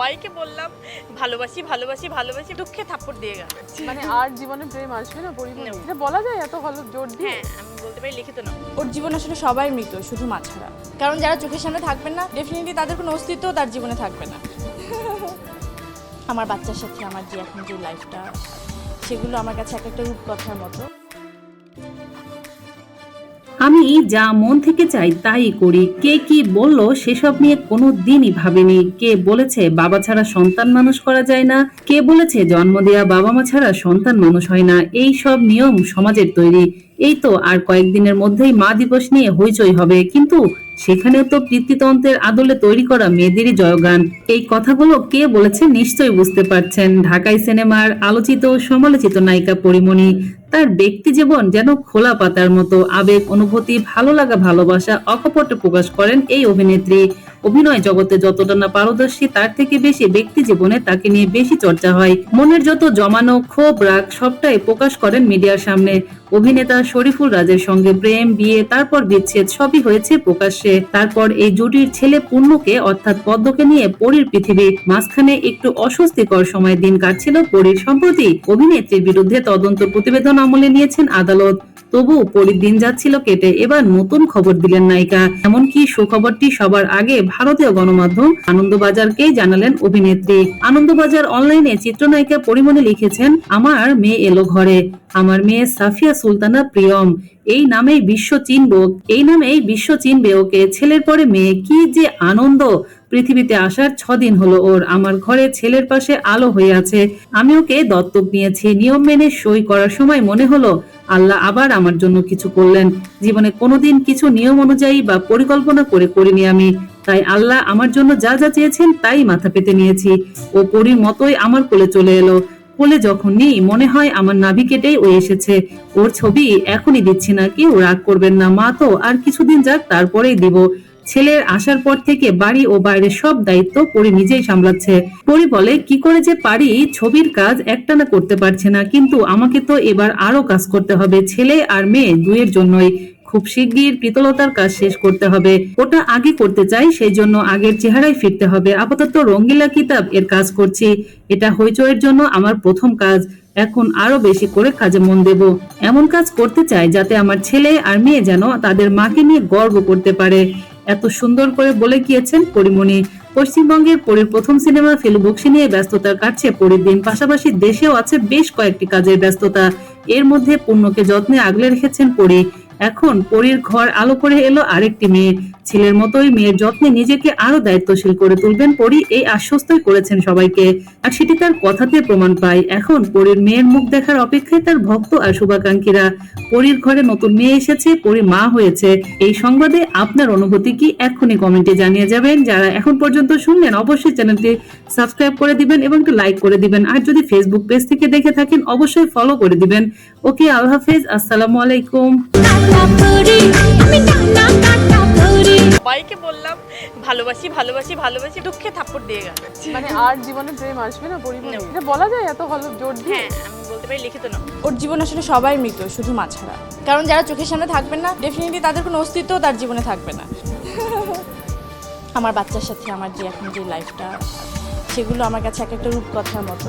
সবাইকে বললাম ভালোবাসি ভালোবাসি ভালোবাসি দুঃখে থাপ্পড় দিয়ে গেল। মানে আর জীবনে প্রেম আসবে না পরিবার No. এটা বলা যায় এত ভালো জোর দিয়ে? হ্যাঁ আমি বলতে পারি লিখিত না। ওর জীবন আসলে সবাই মৃত শুধু মা ছাড়া কারণ যারা চোখের সামনে থাকবেন না ডেফিনেটলি তাদের কোনো অস্তিত্ব তার জীবনে থাকবে না। আমার বাচ্চার সাথে আমার যে এখন যে লাইফটা সেগুলো আমার কাছে এক একটা রূপকথার মতো। আমি যা মন থেকে চাই তাই করি। কে কি বলল সেসব নিয়ে কোনো দিনই ভাবিনি। কে বলেছে বাবা ছাড়া সন্তান মানুষ করা যায় না? কে বলেছে জন্ম দেওয়া বাবা মা ছাড়া সন্তান মানুষ হয় না? এই সব নিয়ম সমাজের তৈরি। এই তো আর কয়েকদিনের মধ্যেই মা দিবস নিয়ে হইচই হবে। কিন্তু সেখানেও তো পিতৃতন্ত্রের আদলে তৈরি করা মেয়েদেরই জয়গান। এই কথাগুলো কে বলেছে নিশ্চয়ই বুঝতে পারছেন। ঢাকাই সিনেমার আলোচিত সমালোচিত নায়িকা পরিমণি। তার ব্যক্তি জীবন যেন খোলা পাতার মতো। আবেগ, অনুভূতি, ভালো লাগা, ভালোবাসা অকপটে প্রকাশ করেন এই অভিনেত্রী। অভিনয় জগতে যতটা না পারদর্শী, তার থেকে বেশি ব্যক্তি জীবনে তাকে নিয়ে বেশি চর্চা হয়। মনের যত জমানো ক্ষোভ, রাগ, সবটাই প্রকাশ করেন মিডিয়ার সামনে। অভিনেতা শরীফুল রাজের সঙ্গে প্রেম, বিয়ে, তারপর বিচ্ছেদ, সবই হয়েছে প্রকাশ্যে। তারপর এই জুটির ছেলে পূর্ণকে অর্থাৎ পদ্মকে নিয়ে পরীর পৃথিবী। মাঝখানে একটু অস্বস্তিকর সময় দিন কাটছিল পরীর সম্প্রতি। অভিনেত্রীর বিরুদ্ধে তদন্ত প্রতিবেদন আমলে নিয়েছেন আদালত। তবু পরীর দিন যাচ্ছিল কেটে। এবার নতুন খবর দিলেন নায়িকা। এমনকি সুখবরটি সবার আগে ভারতীয় গণমাধ্যম আনন্দবাজারকে জানালেন অভিনেত্রী। আনন্দবাজার অনলাইনে চিত্রনায়িকা পরিমণি লিখেছেন, আমার মেয়ে এলো ঘরে। আমার মেয়ে সাফিয়া সুলতানা প্রিয়ম। এই নামেই বিশ্ব চিনব। এই নামেই বিশ্ব চিনবে ওকে। ছেলের পরে মেয়ে, কি যে আনন্দ! পৃথিবীতে আসার ছদিন হলো ওর আমার ঘরে ছেলের পাশে আলো হয়ে আছে। আমি ওকে দত্তক নিয়েছি। নিয়ম মেনে সই করার সময় মনে হলো, আল্লাহ আবার আমার জন্য কিছু করলেন। জীবনে কোনোদিন কিছু নিয়ম অনুযায়ী বা পরিকল্পনা করে করিনি আমি। তাই আল্লাহ আমার জন্য যা যা চেয়েছেন তাই মাথা পেতে নিয়েছি। ও পরীর মতোই আমার কোলে চলে এলো। কোলে যখন নিই, মনে হয় আমার নাভি কেটেই ও এসেছে। ওর ছবি এখনই দিচ্ছি না কেউ রাগ করবেন না। মা তো আর কিছুদিন যাক, তারপরেই দিব। ছেলের আসার পর থেকে বাড়ি ও বাইরের সব দায়িত্ব পরি নিজেই সামলাচ্ছে। পরি বলে, কি করে যে পারি? ছবির কাজ একটানা করতে পারছে না। কিন্তু আমাকে তো এবার আরও কাজ করতে হবে, ছেলে আর মেয়ে দুয়ের জন্যই। খুব শিগগির পিতলতার কাজ শেষ করতে হবে। ওটা আগে করতে চাই, সেই জন্য আগের চেহারায় ফিরতে হবে। আপাতত রঙ্গিলা কিতাব এর কাজ করছি। এটা হইচয়ের জন্য আমার প্রথম কাজ। এখন আরও বেশি করে কাজে মন দেব। এমন কাজ করতে চাই যাতে আমার ছেলে আর মেয়ে যেন তাদের মাকে নিয়ে গর্ব করতে পারে। এত সুন্দর করে বলে গিয়েছেন পরিমণি। পশ্চিমবঙ্গের পরের প্রথম সিনেমা ফেলুবক্সি নিয়ে ব্যস্ততা কাটছে পরীর দিন। পাশাপাশি দেশেও আছে বেশ কয়েকটি কাজের ব্যস্ততা। এর মধ্যে পূর্ণকে যত্নে আগলে রেখেছেন পরী। এখন পরীর ঘর আলো করে এলো আরেকটি মেয়ে। ছেলের মতোই মেয়ের যত্নে নিজেকে আরও দায়িত্বশীল করে তুলবেন পরী, এই আশ্বস্তই করেছেন সবাইকে। আর সেটি তার কথাতে প্রমাণ পায়। এখন পরীর মেয়ের মুখ দেখার অপেক্ষায় তার ভক্ত আর শুভাকাঙ্ক্ষীরা। পরীর ঘরে নতুন মেয়ে এসেছে, পরী মা হয়েছে। এই সংবাদে আপনার অনুভূতি কি এক্ষুনি কমেন্টে জানিয়ে যাবেন। যারা এখন পর্যন্ত শুনলেন, অবশ্যই চ্যানেলটি সাবস্ক্রাইব করে দিবেন এবং একটু লাইক করে দিবেন। আর যদি ফেসবুক পেজ থেকে দেখে থাকেন, অবশ্যই ফলো করে দিবেন। ওকে, আল্লাহ হাফেজ, আসসালামু আলাইকুম। সবাইকে বললাম ভালোবাসি ভালোবাসি ভালোবাসি দুঃখে থাপ্পড় দিয়ে গেল। মানে আর জীবনে প্রেম আসবে না. এটা বলা যায় এত হলো জোর দিয়ে? হ্যাঁ আমি বলতে পারি লিখিত না। ওর জীবন আসলে সবাই মৃত শুধু মা ছাড়া কারণ যারা চোখের সামনে থাকবেন না ডেফিনেটলি তাদের কোনো অস্তিত্ব তার জীবনে থাকবে না। আমার বাচ্চার সাথে আমার যে এখন যে লাইফটা সেগুলো আমার কাছে এক একটা রূপকথার মতো।